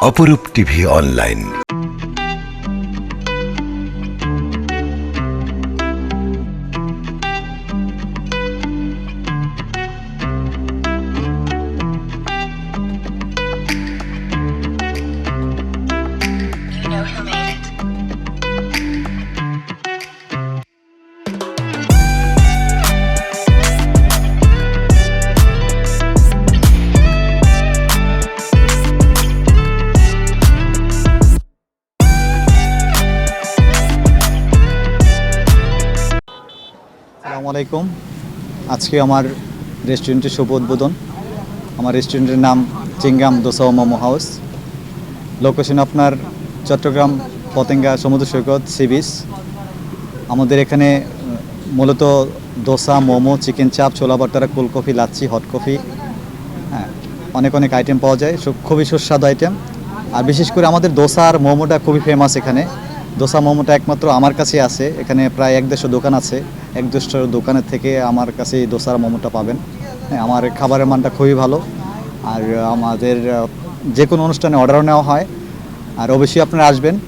অপরূপ TV online. আসসালামু আলাইকুম। আজকে আমার রেস্টুরেন্টের শুভ উদ্বোধন। আমার রেস্টুরেন্টের নাম চিংগাম দোসা মোমো হাউস। লোকেশন আপনার চট্টগ্রাম পতেঙ্গা সমুদ্র সৈকত সি বিচ। আমাদের এখানে মূলত দোসা, মোমো, চিকেন চাপ, ছোলা বাটারা cold coffee lassi, hot coffee হ্যাঁ অনেক অনেক আইটেম পাওয়া যায়। খুবই সুস্বাদু আইটেম আর বিশেষ করে আমাদের দোসা আর মোমোটা খুবই ফেমাস এখানে। দোসা, মোমোটা একমাত্র আমার কাছে আছে। এখানে প্রায় এক দেড়শো দোকান আছে। এক দেড়শো দোকানের থেকে আমার কাছে এই দোসা আর মোমোটা পাবেন। হ্যাঁ আমার খাবারের মানটা খুবই ভালো। আর আমাদের যে কোনো অনুষ্ঠানে অর্ডারও নেওয়া হয়। আর অবশ্যই আপনারা আসবেন।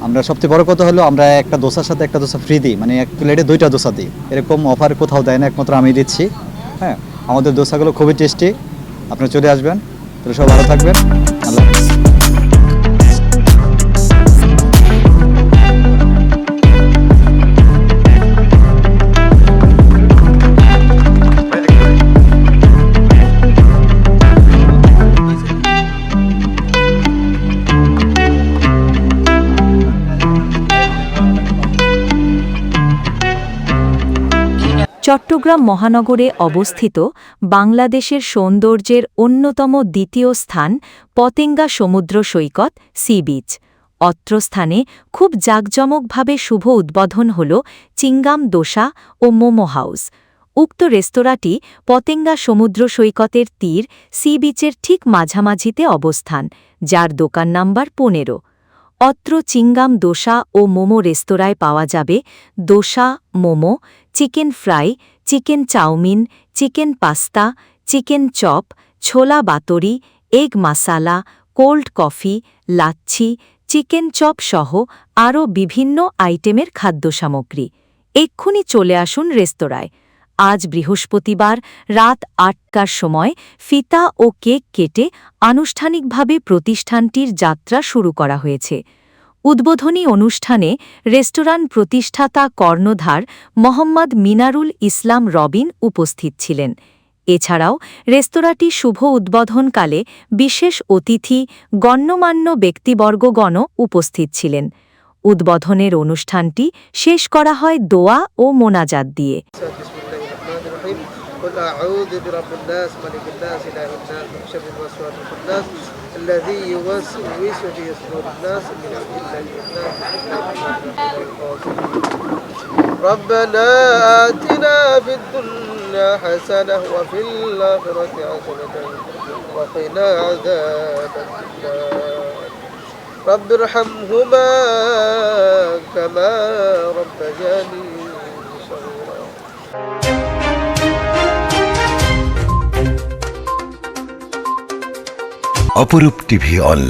আমরা সবচেয়ে বড় কথা হলো আমরা একটা দোসার সাথে একটা দোসা ফ্রি দিই। মানে এক প্লেটে দুইটা দোসা দিই। এরকম অফার কোথাও দেয় না, একমাত্র আমি দিচ্ছি। হ্যাঁ আমাদের দোসাগুলো খুবই টেস্টি আপনারা চলে আসবেন। তাহলে সব ভালো থাকবেন। আল্লাহ হাফিজ। চট্টগ্রাম মহানগরে অবস্থিত বাংলাদেশের সৌন্দর্যের অন্যতম দ্বিতীয় স্থান পতেঙ্গা সমুদ্র সৈকত, সি বিচ। অত্র স্থানে খুব জাঁকজমকভাবে শুভ উদ্বোধন হল চিঙ্গাম দোসা ও মোমো হাউস। উক্ত রেস্তোরাঁটি পতেঙ্গা সমুদ্র সৈকতের তীর, সি বিচের ঠিক মাঝামাঝিতে অবস্থান, যার দোকান নাম্বার পনেরো। অত্র চিঙ্গাম দোসা ও মোমো রেস্তোরাঁয় পাওয়া যাবে dosa, momo, chicken fry, chicken chowmein, chicken pasta, chicken chop, ছোলা বাতরি, egg masala, cold coffee, lassi, chicken chop সহ আরও বিভিন্ন আইটেমের খাদ্য সামগ্রী এক্ষুনি চলে আসুন রেস্তোরাঁয়। আজ বৃহস্পতিবার রাত আটটার সময় ফিতা ও কেক কেটে আনুষ্ঠানিকভাবে প্রতিষ্ঠানটির যাত্রা শুরু করা হয়েছে। উদ্বোধনী অনুষ্ঠানে রেস্তোরাঁ প্রতিষ্ঠাতা কর্ণধার মোহাম্মদ মিনারুল ইসলাম রবিন উপস্থিত ছিলেন। এছাড়াও রেস্তোরাঁটি শুভ উদ্বোধনকালে বিশেষ অতিথি গণ্যমান্য ব্যক্তিবর্গগণ উপস্থিত ছিলেন। উদ্বোধনের অনুষ্ঠানটি শেষ করা হয় দোয়া ও মোনাজাত দিয়ে। أعوذ برب الناس ملك الناس إله الناس من شر الوسواس الخناس الذي يوسوس في صدور الناس من عبد الله الناس ربنا آتنا في الدنيا حسنة وفي الآخرة حسنة وقنا عذاب النار. رب ارحمهما كما ربياني صغيرا অপরূপ টিভি অনলাইন